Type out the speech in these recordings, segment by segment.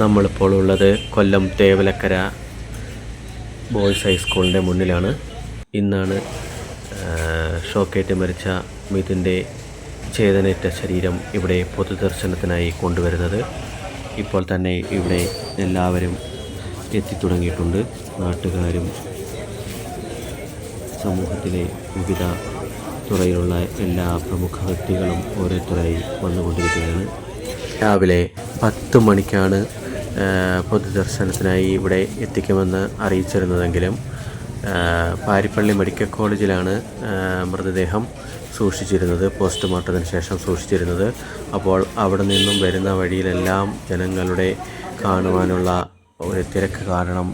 നമ്മളിപ്പോൾ ഉള്ളത് കൊല്ലം തേവലക്കര ബോയ്സ് ഹൈസ്കൂളിന്റെ മുന്നിലാണ്. ഇന്നാണ് ഷോക്കേറ്റ് മരിച്ച മിഥുന്റെ ചേതനേറ്റ ശരീരം ഇവിടെ പൊതുദർശനത്തിനായി കൊണ്ടുവരുന്നത്. ഇപ്പോൾ തന്നെ ഇവിടെ എല്ലാവരും എത്തിത്തുടങ്ങിയിട്ടുണ്ട്. നാട്ടുകാരും സമൂഹത്തിലെ വിവിധ തുറയിലുള്ള എല്ലാ പ്രമുഖ വ്യക്തികളും ഓരോരുത്തരായി വന്നുകൊണ്ടിരിക്കുകയാണ്. രാവിലെ പത്ത് മണിക്കാണ് പൊതുദർശനത്തിനായി ഇവിടെ എത്തിക്കുമെന്ന് അറിയിച്ചിരുന്നതെങ്കിലും പാരിപ്പള്ളി മെഡിക്കൽ കോളേജിലാണ് മൃതദേഹം സൂക്ഷിച്ചിരുന്നത് പോസ്റ്റ്മോർട്ടത്തിന് ശേഷം സൂക്ഷിച്ചിരുന്നത്. അപ്പോൾ അവിടെ നിന്നും വരുന്ന വഴിയിലെല്ലാം ജനങ്ങളുടെ കാണുവാനുള്ള ഒരു തിരക്ക് കാരണം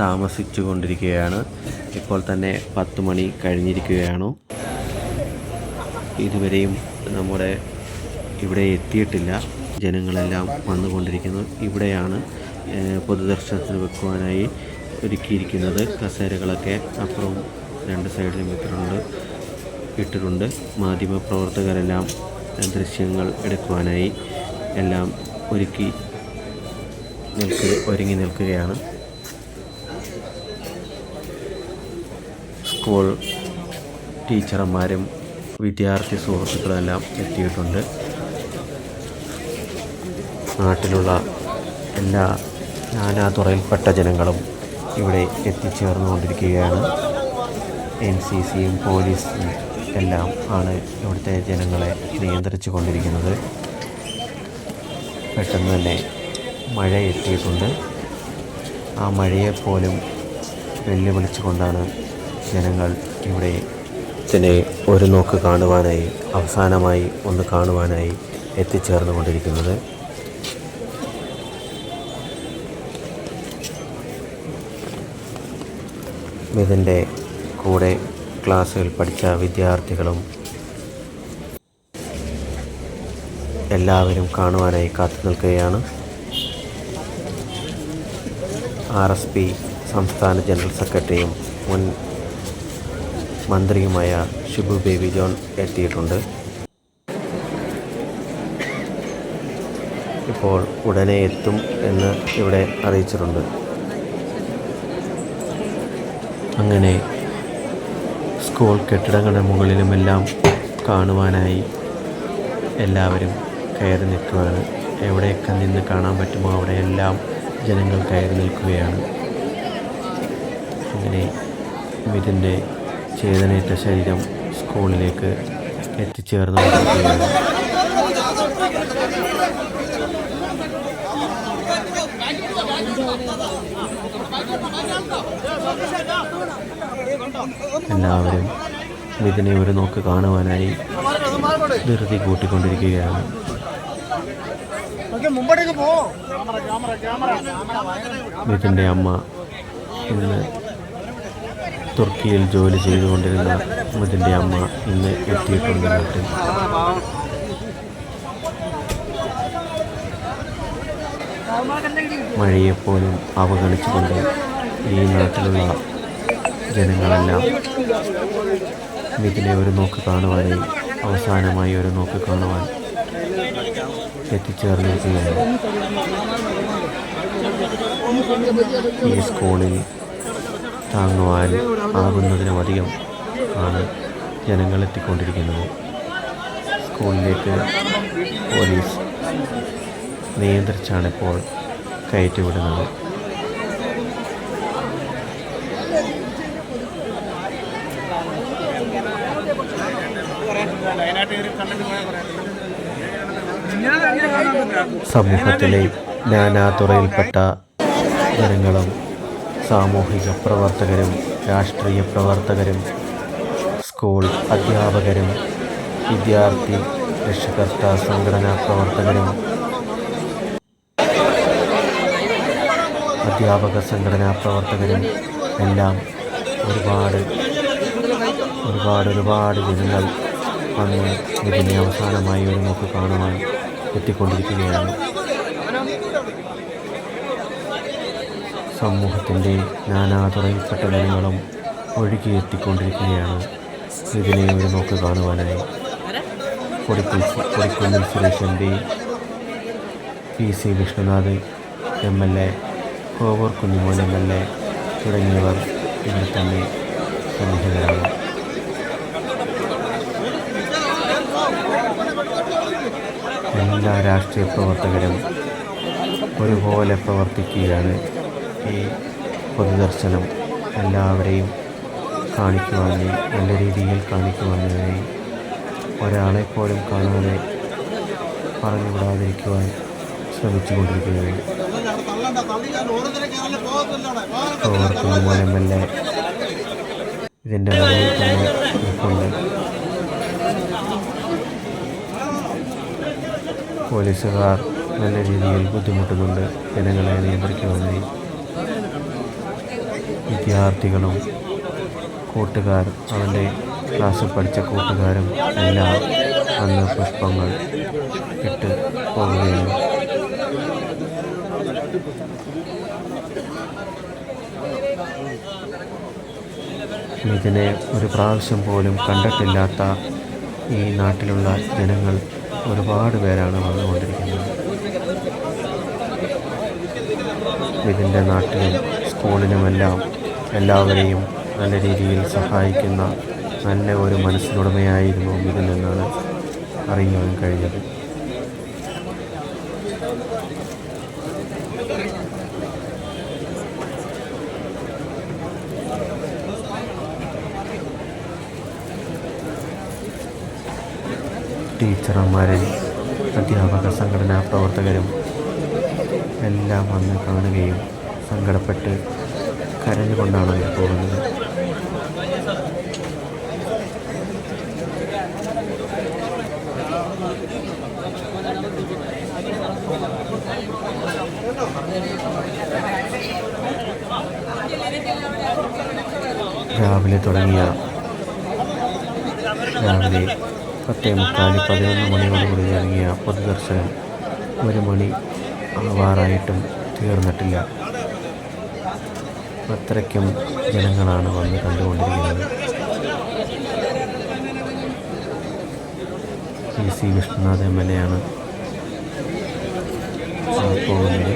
താമസിച്ചു കൊണ്ടിരിക്കുകയാണ് ഇപ്പോൾ തന്നെ പത്ത് മണി കഴിഞ്ഞിരിക്കുകയാണ്. ഇതുവരെയും നമ്മുടെ ഇവിടെ എത്തിയിട്ടില്ല. ജനങ്ങളെല്ലാം വന്നുകൊണ്ടിരിക്കുന്നു. ഇവിടെയാണ് പൊതുദർശനത്തിന് വെക്കുവാനായി ഒരുക്കിയിരിക്കുന്നത്. കസേരകളൊക്കെ അപ്പുറവും രണ്ട് സൈഡിലും ഇട്ടിട്ടുണ്ട് ഇട്ടിട്ടുണ്ട്. മാധ്യമപ്രവർത്തകരെല്ലാം ദൃശ്യങ്ങൾ എടുക്കുവാനായി എല്ലാം ഒരുക്കി നിൽക്കുക ഒരുങ്ങി നിൽക്കുകയാണ്. സ്കൂൾ ടീച്ചർമാരും വിദ്യാർത്ഥി സുഹൃത്തുക്കളെല്ലാം എത്തിയിട്ടുണ്ട്. നാട്ടിലുള്ള എല്ലാ നാനാതുറയിൽപ്പെട്ട ജനങ്ങളും ഇവിടെ എത്തിച്ചേർന്നുകൊണ്ടിരിക്കുകയാണ്. എൻ സി സിയും പോലീസും എല്ലാം ആണ് ഇവിടുത്തെ ജനങ്ങളെ നിയന്ത്രിച്ചു കൊണ്ടിരിക്കുന്നത് പെട്ടെന്ന് തന്നെ മഴ എത്തിയിട്ടുണ്ട്. ആ മഴയെപ്പോലും വെല്ലുവിളിച്ചുകൊണ്ടാണ് ജനങ്ങൾ ഇവിടെ ഇതിനെ ഒരു നോക്ക് കാണുവാനായി അവസാനമായി ഒന്ന് കാണുവാനായി എത്തിച്ചേർന്നു മിഥുന്റെ കൂടെ ക്ലാസ്സിൽ പഠിച്ച വിദ്യാർത്ഥികളും എല്ലാവരും കാണുവാനായി കാത്തു നിൽക്കുകയാണ്. ആർ എസ് പി സംസ്ഥാന ജനറൽ സെക്രട്ടറിയും മുൻ മന്ത്രിയുമായ ഷിബു ബേബി ജോൺ എത്തിയിട്ടുണ്ട്. ഇപ്പോൾ ഉടനെ എത്തും എന്ന് ഇവിടെ അറിയിച്ചിട്ടുണ്ട്. അങ്ങനെ സ്കൂൾ കെട്ടിടങ്ങളുടെ മുകളിലുമെല്ലാം കാണുവാനായി എല്ലാവരും കയറി നിൽക്കുകയാണ്. എവിടെയൊക്കെ നിന്ന് കാണാൻ പറ്റുമോ അവിടെയെല്ലാം ജനങ്ങൾ കയറി നിൽക്കുകയാണ്. അങ്ങനെ മിഥുന്റെ ചേതനേറ്റ ശരീരം സ്കൂളിലേക്ക് എത്തിച്ചേർന്ന് എല്ലാവരും ഇതിനെ ഒരു നോക്ക് കാണുവാനായി ധൃതി കൂട്ടിക്കൊണ്ടിരിക്കുകയാണ്. മിഥുന്റെ അമ്മ ഇന്ന് തുർക്കിയിൽ ജോലി ചെയ്തുകൊണ്ടിരുന്ന മിഥുന്റെ അമ്മ ഇന്ന് എത്തിയിട്ടുണ്ട് നാട്ടിൽ. മഴയെപ്പോലും അവഗണിച്ചുകൊണ്ട് ഈ നാട്ടിലുള്ള ജനങ്ങളെല്ലാം വീട്ടിലെ ഒരു നോക്ക് കാണുവാനായി അവസാനമായി ഒരു നോക്ക് കാണുവാൻ എത്തിച്ചേർന്നിരിക്കുകയാണ്. ഈ സ്കൂളിൽ താങ്ങുവാൻ ആകുന്നതിനുമധികം ആണ് ജനങ്ങൾ എത്തിക്കൊണ്ടിരിക്കുന്നത്. സ്കൂളിലേക്ക് പോലീസ് നിയന്ത്രിച്ചാണിപ്പോൾ കയറ്റിവിടുന്നത് സമൂഹത്തിലെ നാനാതുറയിൽപ്പെട്ട ജനങ്ങളും സാമൂഹിക പ്രവർത്തകരും രാഷ്ട്രീയ പ്രവർത്തകരും സ്കൂൾ അധ്യാപകരും വിദ്യാർത്ഥി രക്ഷകർത്ത സംഘടനാ പ്രവർത്തകരും അധ്യാപക സംഘടനാ പ്രവർത്തകരും എല്ലാം ഒരുപാട് ഒരുപാട് ഒരുപാട് ജനങ്ങൾ വന്ന് ഇതിനെ അവസാനമായി ഒരു നമുക്ക് കാണുവാൻ എത്തിക്കൊണ്ടിരിക്കുകയാണ്. സമൂഹത്തിന്റെ നാനാതുറയിൽപ്പെട്ട ജനങ്ങളും ഒഴുകിയെത്തിക്കൊണ്ടിരിക്കുകയാണ് ഇതിനെ ഒരു നോക്ക് കാണുവാനായി. കൊടിക്കുൽ Kodikunnil Suresh M P P C Vishnunath M L A Kovoor Kunjumon M L A തുടങ്ങിയവർ ഇവിടെ തന്നെ സന്നിഹിതരാണ് എല്ലാ രാഷ്ട്രീയ പ്രവർത്തകരും ഒരുപോലെ പ്രവർത്തിക്കുകയാണ് ഈ പൊതുദർശനം. എല്ലാവരെയും കാണിക്കുവാനായി നല്ല രീതിയിൽ കാണിക്കുവാനായി ഒരാളെ പോലും കാണാതെ പറഞ്ഞുവിടാതിരിക്കുവാൻ ശ്രമിച്ചുകൊണ്ടിരിക്കുകയാണ്. കുഞ്ഞുമോൻ എം ഇതിന്റെ തന്നെ പോലീസുകാർ നല്ല രീതിയിൽ ബുദ്ധിമുട്ടുന്നുണ്ട്. ജനങ്ങളെ നിയന്ത്രിക്കുവാനായി വിദ്യാർത്ഥികളും കൂട്ടുകാർ അവന്റെ ക്ലാസ്സിൽ പഠിച്ച കൂട്ടുകാരും എല്ലാം അന്ന് പുഷ്പങ്ങൾ ഇട്ട് പോവുകയും ഇതിനെ ഒരു പ്രാവശ്യം പോലും കണ്ടിട്ടില്ലാത്ത ഈ നാട്ടിലുള്ള ജനങ്ങൾ ഒരുപാട് പേരാണ് വന്നുകൊണ്ടിരിക്കുന്നത് ഇതിന്റെ നാട്ടിലും സ്കൂളിലുമെല്ലാം എല്ലാവരെയും നല്ല രീതിയിൽ സഹായിക്കുന്ന നല്ല ഒരു മനസ്സിനുടമയായിരുന്നു ഇതിൽ നിന്നാണ് അറിയുവാൻ കഴിഞ്ഞത്. ടീച്ചർമാരും അധ്യാപക സംഘടനാ പ്രവർത്തകരും എല്ലാം വന്ന് കാണുകയും സങ്കടപ്പെട്ട് കരഞ്ഞുകൊണ്ടാണ് അവർ പോകുന്നത്. രാവിലെ തുടങ്ങിയ രാവിലെ പത്തേ മുക്കാൽ പതിനൊന്ന് മണിയോടുകൂടി ഇറങ്ങിയ പൊതുദർശനം ഒരു മണി ആവാറായിട്ടും തീർന്നിട്ടില്ല. അത്രയ്ക്കും ജനങ്ങളാണ് വന്ന് കണ്ടുകൊണ്ടിരിക്കുന്നത്. P C Vishnunath M L A ആണ് പോകുന്നത്.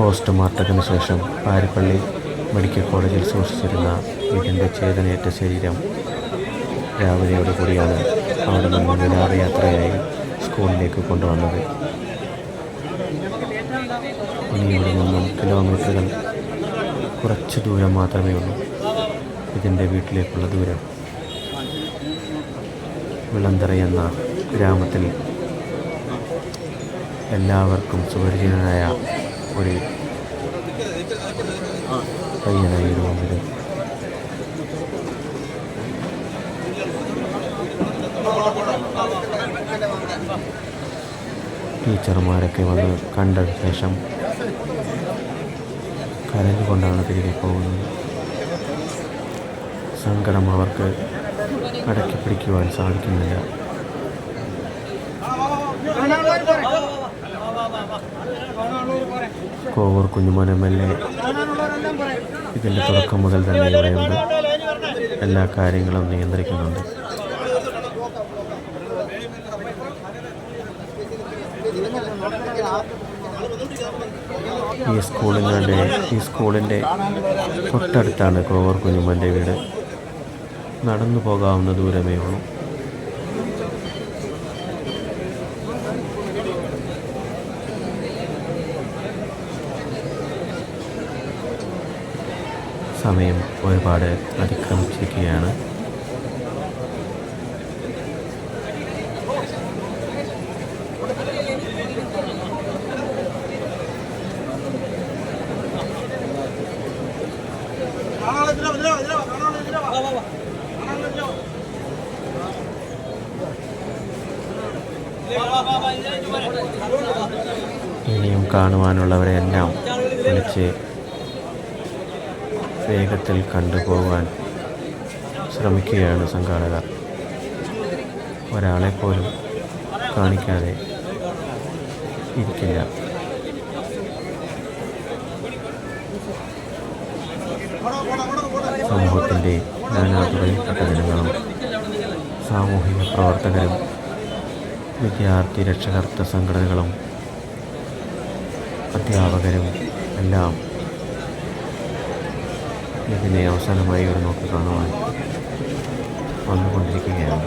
പോസ്റ്റ്മോർട്ടത്തിന് ശേഷം പാരിപ്പള്ളി മെഡിക്കൽ കോളേജിൽ സൂക്ഷിച്ചിരുന്ന ഇതിന്റെ ചേതനയേറ്റ ശരീരം രാവിലെയോട് കൂടിയാണ് അവിടെ നിന്ന് വിലാറയാത്രയായി സ്കൂളിലേക്ക് കൊണ്ടുവന്നത്. ഇനി നിന്നും കിലോമീറ്ററുകൾ കുറച്ച് ദൂരം മാത്രമേ ഉള്ളൂ ഇതിന്റെ വീട്ടിലേക്കുള്ള ദൂരം. വിളന്തറ എന്ന ഗ്രാമത്തിൽ എല്ലാവർക്കും സുപരിചിതനായ ഒരു പയ്യനായിരുന്നു ഇത് ടീച്ചർമാരൊക്കെ വന്ന് കണ്ട ശേഷം കരഞ്ഞുകൊണ്ടാണ് തിരികെ പോകുന്നത്. സങ്കടം അവർക്ക് അടക്കി പിടിക്കുവാൻ സാധിക്കുന്നില്ല. Kovoor Kunjumon M L A ഇതിന്റെ തുടക്കം മുതൽ തന്നെ ഇവിടെയുണ്ട്. എല്ലാ കാര്യങ്ങളും നിയന്ത്രിക്കുന്നുണ്ട്. ഈ സ്കൂളിന്റെ ഈ സ്കൂളിന്റെ തൊട്ടടുത്താണ് കോവൂർ കുഞ്ഞുമോന്റെ വീട്. നടന്നു പോകാവുന്ന ദൂരമേ ഉള്ളൂ. സമയം ഒരുപാട് അതിക്രമിച്ചിരിക്കുകയാണ്. ഇനിയും കാണുവാനുള്ളവരെയെല്ലാം വിളിച്ച് വേഗത്തിൽ കണ്ടുപോകാൻ ശ്രമിക്കുകയാണ് സംഘാടകർ. ഒരാളെപ്പോലും കാണിക്കാതെ ഇരിക്കില്ല. സമൂഹത്തിന്റെ നാനാതുറയിൽപ്പെട്ട ജനങ്ങളും സാമൂഹിക പ്രവർത്തകരും വിദ്യാർത്ഥി രക്ഷകർത്ത സംഘടനകളും അധ്യാപകരും എല്ലാം ഇതിനെ അവസാനമായി ഒരു നോക്കി കാണുവാൻ വന്നുകൊണ്ടിരിക്കുകയാണ്.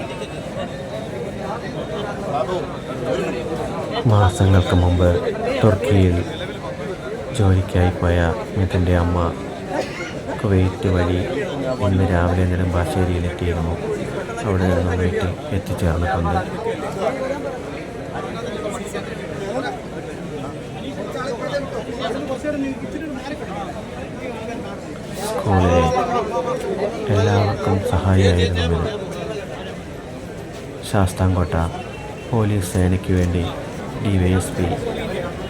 മാസങ്ങൾക്ക് മുമ്പ് തുർക്കിയിൽ ജോലിക്കായി പോയ മിഥുന്റെ അമ്മ കുവൈറ്റ് വഴി ഇന്ന് രാവിലെ നെടുമ്പാശ്ശേരിയിലെത്തിയിരുന്നു. അവിടെ നിന്ന് വീട്ടിൽ എത്തിച്ചേർന്നിട്ടുണ്ട്. സ്കൂളിലെ എല്ലാവർക്കും സഹായമായിരുന്നു ശാസ്താംകോട്ട പോലീസ് സേനയ്ക്ക് വേണ്ടി ഡി വൈ എസ് പി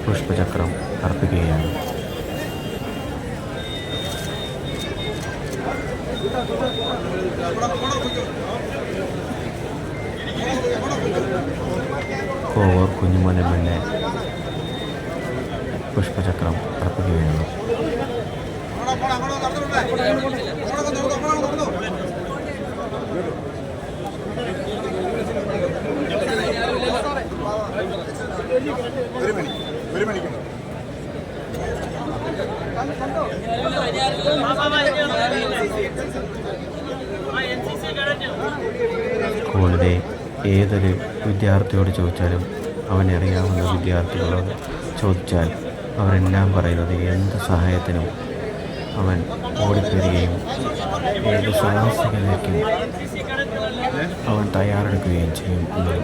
പുഷ്പചക്രം അർപ്പിക്കുകയാണ് Kovoor Kunjumon M L A പുഷ്പചക്രം അർപ്പിക്കുകയാണ് ഒരു മണി ഒരു മണിക്ക് സ്കൂളിലെ ഏതൊരു വിദ്യാർത്ഥിയോട് ചോദിച്ചാലും അവനെ അറിയാവുന്ന വിദ്യാർത്ഥികളോട് ചോദിച്ചാൽ അവരെല്ലാം പറയുന്നത് എന്ത് സഹായത്തിനും അവൻ ഓടിത്തരികയും ഏത് സാഹസികതയ്ക്കും അവൻ തയ്യാറെടുക്കുകയും ചെയ്യും എന്നാണ്.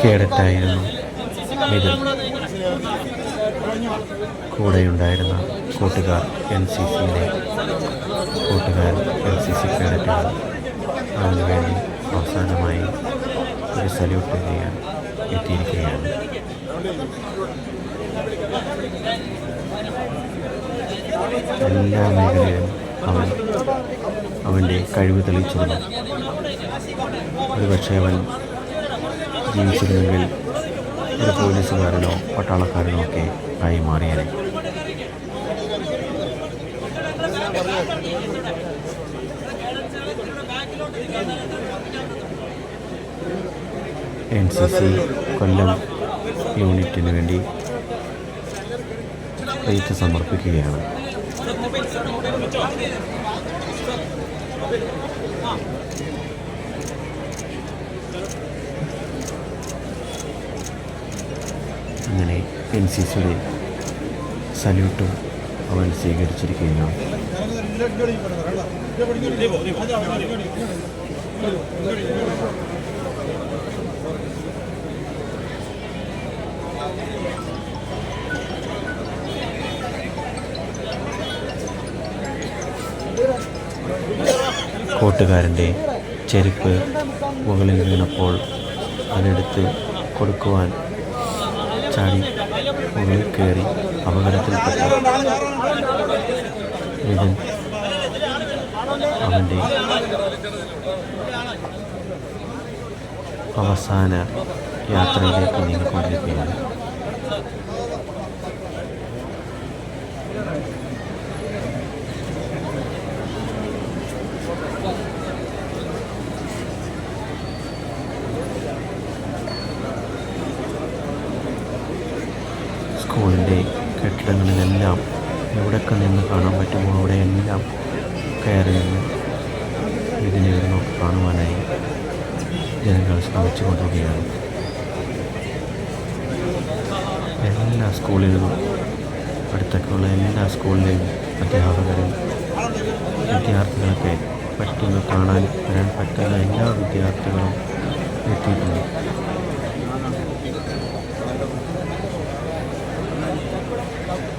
കേഡറ്റായിരുന്നു മിഥുൻ. കൂടെയുണ്ടായിരുന്ന കൂട്ടുകാർ എൻ സി സിയിലെ കൂട്ടുകാർ എൻ സി സി കേഡറ്റുകൾ. അതിനു വേണ്ടി അവസാനമായി ഒരു സല്യൂട്ട് ചെയ്യാൻ എത്തിയിരിക്കുകയാണ്. എല്ലാ മേഖലയിലും അവൻ അവന്റെ കഴിവ് തെളിയിച്ചിരുന്നു. ഒരുപക്ഷെ അവൻ ജീവിച്ചിരുന്നെങ്കിൽ ഒരു പോലീസുകാരനോ പട്ടാളക്കാരനോ ഒക്കെ ആയി മാറിയേനെ. എൻ സി സി കൊല്ലം യൂണിറ്റിന് വേണ്ടി റേറ്റ് സമർപ്പിക്കുകയാണ്. അങ്ങനെ എൻ സി സിയുടെ സല്യൂട്ടും അവൻ സ്വീകരിച്ചിരിക്കുകയാണ്. കൂട്ടുകാരന്റെ ചെരുപ്പ് മുകളിൽ വീണപ്പോൾ അതെടുത്ത് കൊടുക്കുവാൻ ചാടി മുകളിൽ കയറി അപകടത്തിൽപ്പെട്ടു മിഥുൻ അവന്റെ അവസാന യാത്രയിലേക്ക് നീങ്ങിക്കൊണ്ടിരിക്കുകയാണ് സ്കൂളിന്റെ കെട്ടിടങ്ങളിലെല്ലാം എവിടെയൊക്കെ നിന്ന് കാണാൻ പറ്റുമോ അവിടെയെല്ലാം കയറി നിന്ന് ഇതിനെ നോക്കി കാണുവാനായി ജനങ്ങൾ ശ്രമിച്ചു കൊണ്ടിരിക്കുകയാണ് എല്ലാ സ്കൂളിലും അടുത്തൊക്കെയുള്ള എല്ലാ സ്കൂളിലെയും അധ്യാപകരും വിദ്യാർത്ഥികളൊക്കെ പറ്റുന്ന കാണാൻ വരാൻ പറ്റുന്ന എല്ലാ വിദ്യാർത്ഥികളും എത്തിയിട്ടുണ്ട്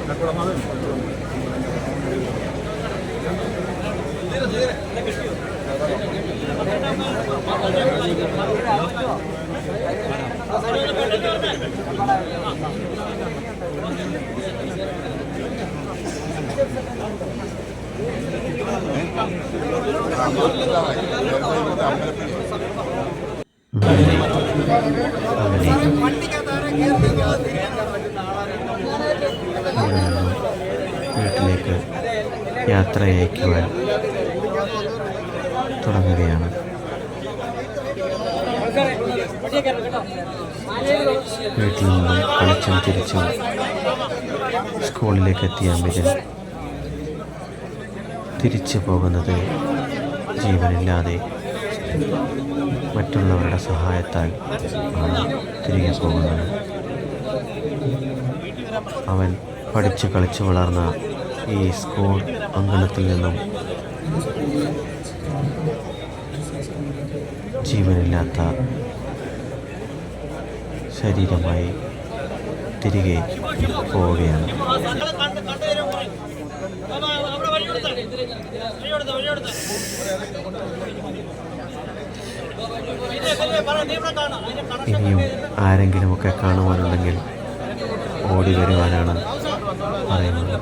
അങ്ങനെ അവിടെ നിന്നും വീട്ടിലേക്ക് യാത്ര അയക്കുവാൻ തുടങ്ങുകയാണ്. വീട്ടിൽ നിന്നും കളിച്ചും തിരിച്ചും സ്കൂളിലേക്ക് എത്തിയ മിഥുൻ തിരിച്ചു പോകുന്നത് ജീവനില്ലാതെ മറ്റുള്ളവരുടെ സഹായത്താൽ ആണ് തിരികെ പോകുന്നത്. അവൻ പഠിച്ചു കളിച്ച് വളർന്ന ഈ സ്കൂൾ അങ്കണത്തിൽ നിന്നും ജീവനില്ലാത്ത ശരീരമായി തിരികെ പോവുകയാണ്. ഇനിയും ആരെങ്കിലുമൊക്കെ കാണുവാനുണ്ടെങ്കിൽ ഓടി വരുവാനാണ് പറയുന്നത്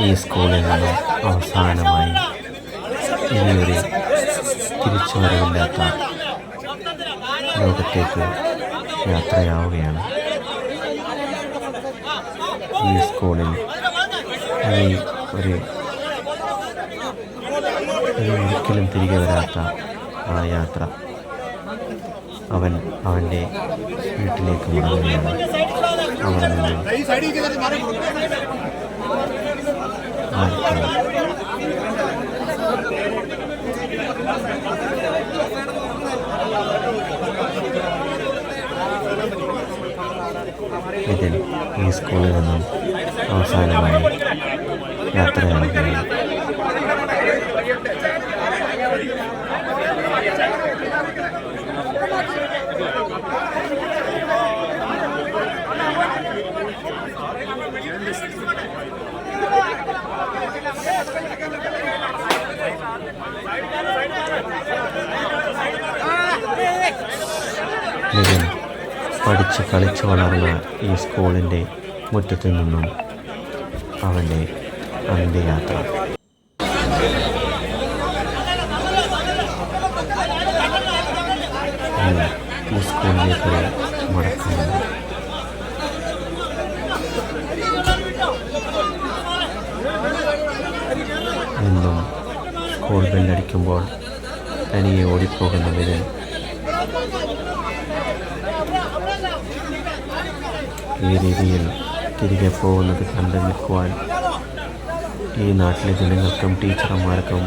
ഈ സ്കൂളിൽ നിന്ന് അവസാനമായി ഇനിയൊരു തിരിച്ചുവരവില്ലാത്ത ലോകത്തേക്ക് യാത്രയാവുകയാണ്. ഈ സ്കൂളിൽ ഈ ഒരു ഒരിക്കലും തിരികെ വരാത്ത ആ യാത്ര അവൻ അവന്റെ വീട്ടിലേക്ക് മടങ്ങുകയാണ്. അവിടെ നിന്ന് ആർക്കും ഇതിൽ ഈ സ്കൂളിൽ നിന്നും അവസാനമായി യാത്രയാവുകയാണ് നിതിൻ പഠിച്ച് കളിച്ച് വളർന്ന ഈ സ്കൂളിന്റെ മുറ്റത്തു നിന്നും അവന്റെ അന്ത്യയാത്ര. ഈ സ്കൂളിലേക്ക് മടക്കുന്നു എന്നും സ്കൂൾ ബെല്ലടിക്കുമ്പോൾ തനിയെ ഓടിപ്പോകുന്ന ഈ രീതിയിൽ തിരികെ പോകുന്നത് കണ്ടു നിൽക്കുവാൻ ഈ നാട്ടിലെ ജനങ്ങൾക്കും ടീച്ചർമാർക്കും